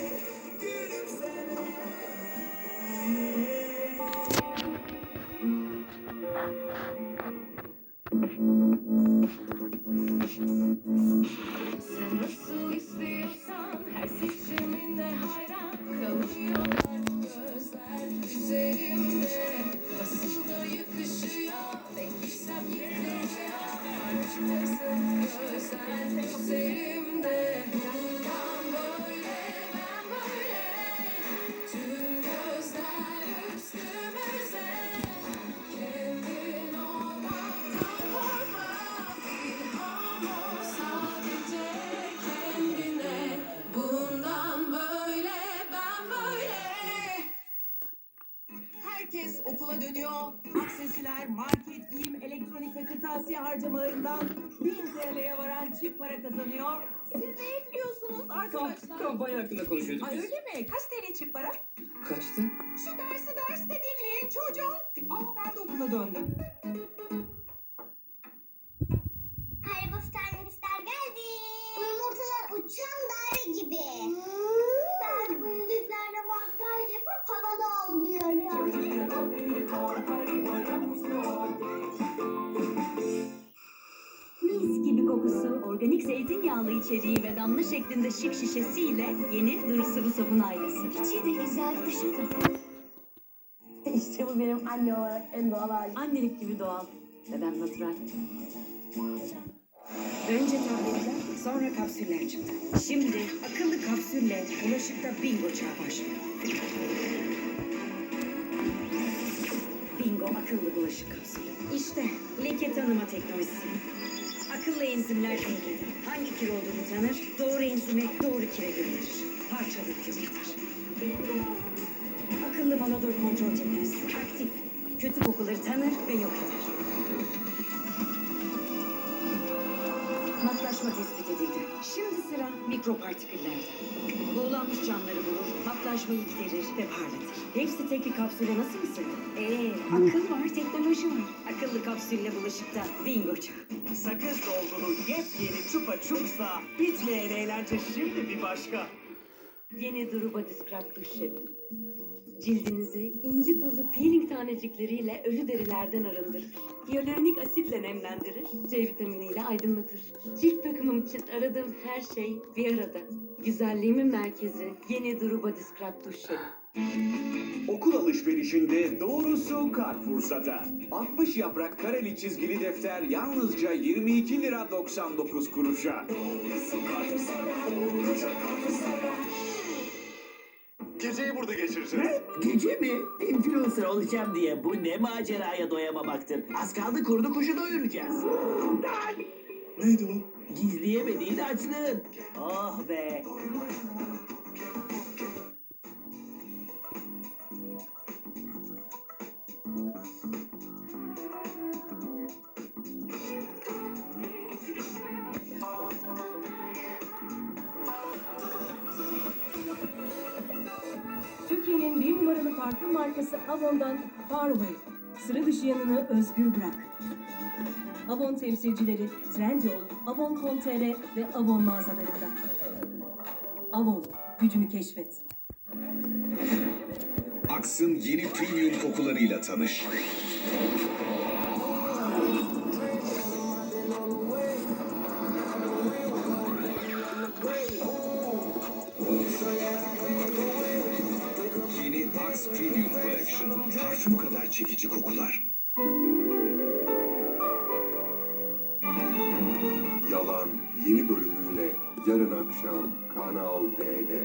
Sen nasıl Okula dönüyor. Aksesiler, market, giyim, elektronik ve kırtasiye harcamalarından 1000 TL'ye varan çift para kazanıyor. Siz neye gülüyorsunuz arkadaşlar? Kampanya hakkında konuşuyorduk Ay biz. öyle mi? Kaç TL çift para? Kaçtı? Şu dersi derste dinleyin çocuğum. Ama ben de okula döndüm. Organik zeytinyağlı içeriği ve damla şeklinde şık şişesiyle yeni Duru Sıvı Sabun ailesi. İçi de güzel dışı da. İşte bu benim anne olarak en doğal halim. Annelik gibi doğal ve ben natural. Önce tabletler, sonra kapsüller çıktı. Şimdi akıllı kapsülle bulaşıkta bingo çağı başlıyor. Bingo akıllı bulaşık kapsülü. İşte leke tanıma teknolojisi. Akıllı enzimler dengede. Hangi kir olduğunu tanır, doğru enzimi doğru kire gönderir. Parçalık yok eder. Akıllı monodor kontrol teknolojisi. Aktif. Kötü kokuları tanır ve yok eder. Matlaşma tespit edildi. Şimdi sıra mikropartiküllerde. Buğulanmış camları bulur, matlaşmayı giderir ve parlatır. Hepsi tek bir kapsüle nasıl mısın? Ee, akıl var, teknoloji var. Akıllı kapsülle bulaşıkta bingo çağı. Sakız dolgulu yepyeni çupa çupsa bitmeyen eğlence şimdi bir başka. Yeni Duru Body Scrub duş jeli. Cildinizi inci tozu peeling tanecikleriyle ölü derilerden arındırır. Hyaluronik asitle nemlendirir, C vitaminiyle aydınlatır. Cilt bakımım için aradığım her şey bir arada. Güzelliğimin merkezi yeni Duru Body Scrub duş jeli. Okul alışverişinde doğrusu Carrefour'da. 60 yaprak kareli çizgili defter yalnızca 22 lira 99 kuruşa. Geceyi burada geçireceğiz. Gece mi? Influencer olacağım diye bu ne maceraya doyamamaktır. Az kaldı kurdu kuşu doyuracağız. Neydi o? Gizleyemediğin açlığın. Oh be. Türkiye'nin bir numaralı parfüm markası Avon'dan Farway. Sıra dışı yanını özgür bırak. Avon temsilcileri Trendyol, Avon.com.tr ve Avon mağazalarında. Avon, gücünü keşfet. Aks'ın yeni premium kokularıyla tanış. Yeni Axe Premium Collection. Parfüm kadar çekici kokular. Yalan yeni bölümüyle yarın akşam Kanal D'de.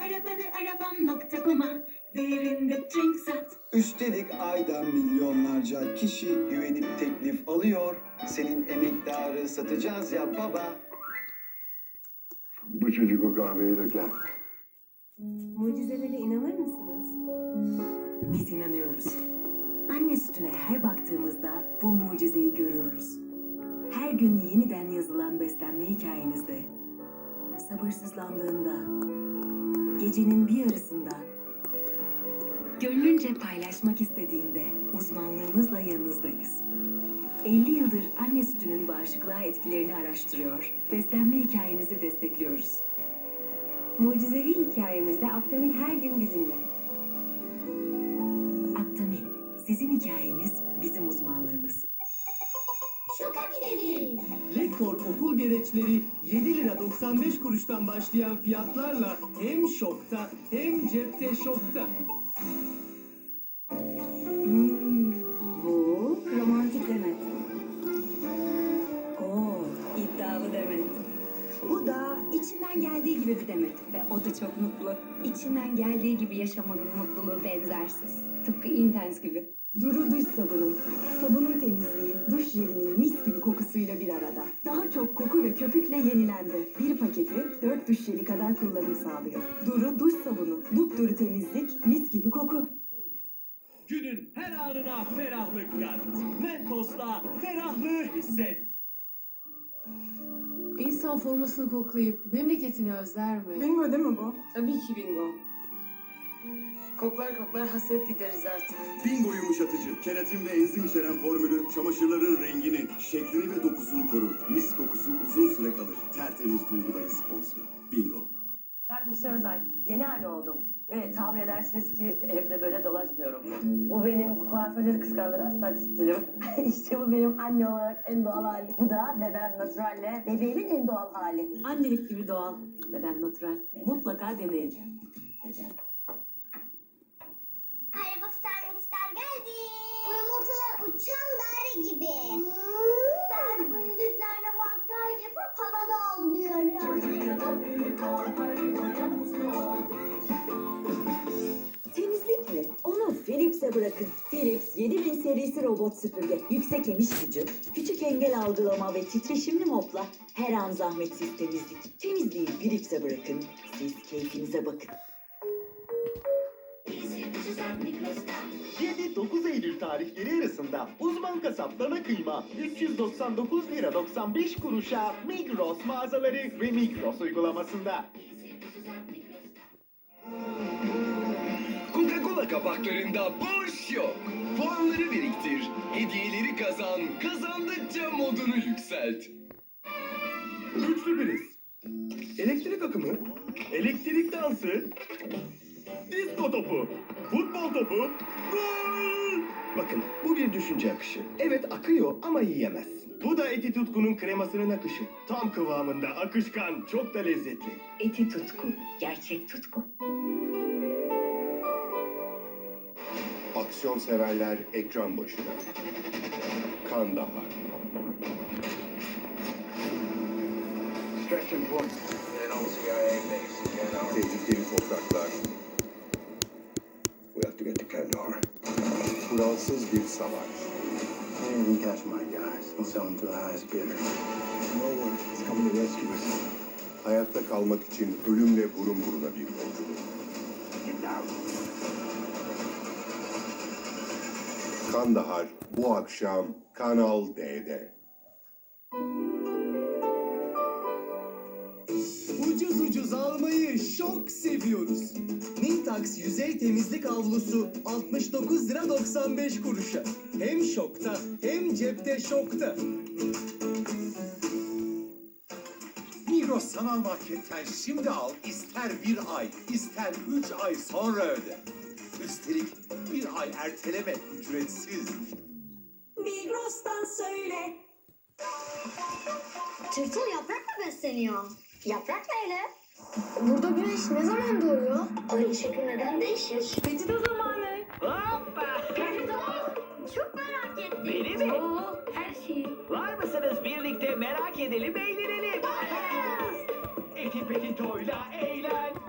Arabanı arabam.com'a değerinde drink sat. Üstelik ayda milyonlarca kişi güvenip teklif alıyor. Senin emektarı satacağız ya baba. Bu çocuk o kahveyi döker. Mucizelere inanır mısınız? Biz inanıyoruz. Anne sütüne her baktığımızda bu mucizeyi görüyoruz. Her gün yeniden yazılan beslenme hikayenizde, sabırsızlandığında, gecenin bir yarısında, gönlünce paylaşmak istediğinde uzmanlığımızla yanınızdayız. 50 yıldır anne sütünün bağışıklığa etkilerini araştırıyor, beslenme hikayenizi destekliyoruz. Mucizevi hikayemizde Aptamil her gün bizimle. Aptamil, sizin hikayeniz bizim uzmanlığımız. Şoka gidelim. Lektor okul gereçleri 7 lira 95 kuruştan başlayan fiyatlarla hem şokta hem cepte şokta. O da çok mutlu. İçinden geldiği gibi yaşamanın mutluluğu benzersiz. Tıpkı Intense gibi. Duru duş sabunu. Sabunun temizliği, duş jelinin mis gibi kokusuyla bir arada. Daha çok koku ve köpükle yenilendi. Bir paketi 4 duş jeli kadar kullanım sağlıyor. Duru duş sabunu. Dupduru temizlik, mis gibi koku. Günün her anına ferahlık kat. Mentos'la ferahlığı hisset. İnsan formasını koklayıp memleketini özler mi? Bingo değil mi bu? Tabii ki bingo. Koklar koklar hasret gideriz artık. Bingo yumuşatıcı, keratin ve enzim içeren formülü çamaşırların rengini, şeklini ve dokusunu korur. Mis kokusu uzun süre kalır. Tertemiz duyguların sponsoru. Bingo. Ben Buse Özel. Yeni anne oldum. Ve tahmin edersiniz ki evde böyle dolaşmıyorum. Bu benim kuaförleri kıskandıran saç stilim. işte bu benim anne olarak en doğal hali. Bu da bebem naturalle bebeğimin en doğal hali. Annelik gibi doğal. Beden natural. Mutlaka deneyin. Merhaba Starlingler geldi. Bu yumurtalar uçan daire gibi. Ben bu yüzüklerle makyaj yapıp havada avlıyorum. Temizlik mi? Onu Philips'e bırakın. Philips 7000 serisi robot süpürge. Yüksek emiş gücü, küçük engel algılama ve titreşimli mopla her an zahmetsiz temizlik. Temizliği Philips'e bırakın. Siz keyfinize bakın. 7-9 Eylül tarihleri arasında uzman kasap dana kıyma 399 lira 95 kuruşa Migros mağazaları ve Migros uygulamasında. Coca-Cola kapaklarında boş yok. Puanları biriktir, hediyeleri kazan, kazandıkça modunu yükselt. Güçlü biriz. Elektrik akımı, elektrik dansı, disko topu, futbol topu, gol! Bakın bu bir düşünce akışı. Evet akıyor ama yiyemez. Bu da eti tutkunun kremasının akışı. Tam kıvamında, akışkan, çok da lezzetli. Eti tutku. Gerçek tutku. Aksiyon severler ekran başına. Kandahar. Tehlikeli topraklar. We have to get to Kandahar. Kuralsız bir savaş. You catch my guys. I'll sell them to the highest bidder. No one is coming to rescue us. Hayatta kalmak için ölümle burun buruna bir yolculuk. Kandahar bu akşam Kanal D'de. Ucuz ucuz almayı çok seviyoruz. Nintax yüzey temizlik havlusu 69 lira 95 kuruşa. Hem şokta hem cepte şokta. Migros sanal marketten şimdi al ister bir ay ister üç ay sonra öde. Üstelik bir ay erteleme ücretsiz. Migros'tan söyle. Tırtıl yaprakla besleniyor. Yaprak neyle? Burada güneş ne zaman doğuyor? Ay ışık neden değişir? Peçete zamanı. Hoppa! Çok merak ettim. Beni mi? Oo, her şey. Var mısınız birlikte merak edelim eğlenelim. Eti peti toyla eğlen.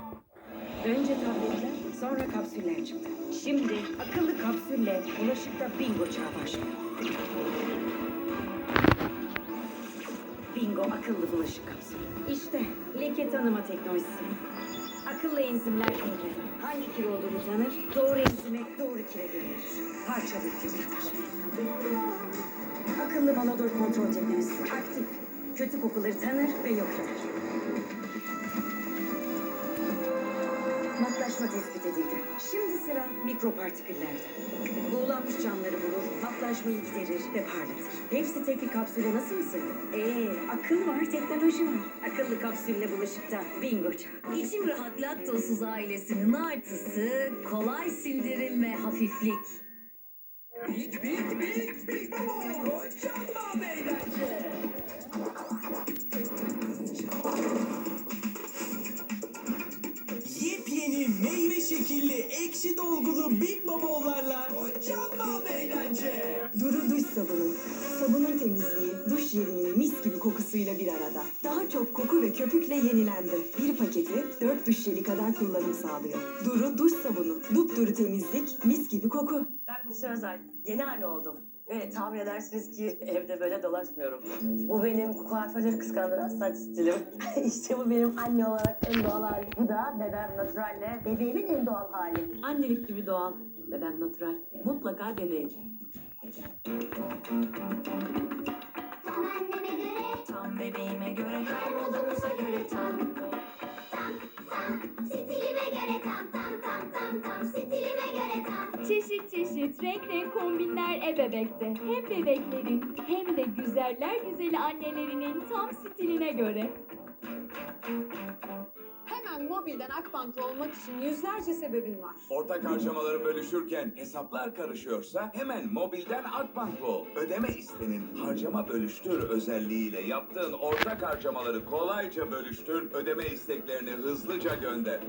Önce tabletler, sonra kapsüller çıktı. Şimdi akıllı kapsülle bulaşıkta bingo çağı başlıyor. Bingo akıllı bulaşık kapsülü. İşte leke tanıma teknolojisi. Akıllı enzimler evreni. Hangi kir olduğunu tanır, doğru enzime doğru kire gönderir. Parçalı yumurtar. Akıllı monodor kontrol teknolojisi aktif. Kötü kokuları tanır ve yok eder. Matlaşma tespit edildi. Şimdi sıra mikropartiküllerde. Boğulanmış camları bulur, matlaşmayı giderir ve parlatır. Hepsi tek bir kapsüle nasıl mı sığdı? Ee, akıl var, teknoloji var. Akıllı kapsülle bulaşıkta bingo çağı. İçim rahat laktozsuz ailesinin artısı kolay sindirim ve hafiflik. Big big big big baba. Kocaman eğlence. Meyve şekilli ekşi dolgulu Big Bubbles''larla Kocaman eğlence. Duru duş sabunu. Sabunun temizliği, duş jelinin mis gibi kokusuyla bir arada. Daha çok koku ve köpükle yenilendi. Bir paketi 4 duş jeli kadar kullanım sağlıyor. Duru duş sabunu. Dupduru temizlik, mis gibi koku. Ben Buse Özel. Yeni anne oldum. Ve tahmin edersiniz ki evde böyle dolaşmıyorum. Bu benim kuaförleri kıskandıran saç stilim. işte bu benim anne olarak en doğal halim. Bu da bebem naturalle bebeğimin en doğal hali. Annelik gibi doğal. Bebem natural. Mutlaka deneyin. Tam anneme göre, Tam bebeğime göre kaybolduğumuza göre tam. Tam, tam, stilime göre tam, tam, tam, tam, tam, stilime göre tam. Çeşit çeşit renk renk kombinler ebebekte. Hem bebeklerin hem de güzeller güzeli annelerinin tam stiline göre. Hemen mobilden Akbank'ta olmak için yüzlerce sebebin var. Ortak harcamaları bölüşürken hesaplar karışıyorsa hemen mobilden Akbank'la ol. Ödeme istenin harcama bölüştür özelliğiyle yaptığın ortak harcamaları kolayca bölüştür, ödeme isteklerini hızlıca gönder.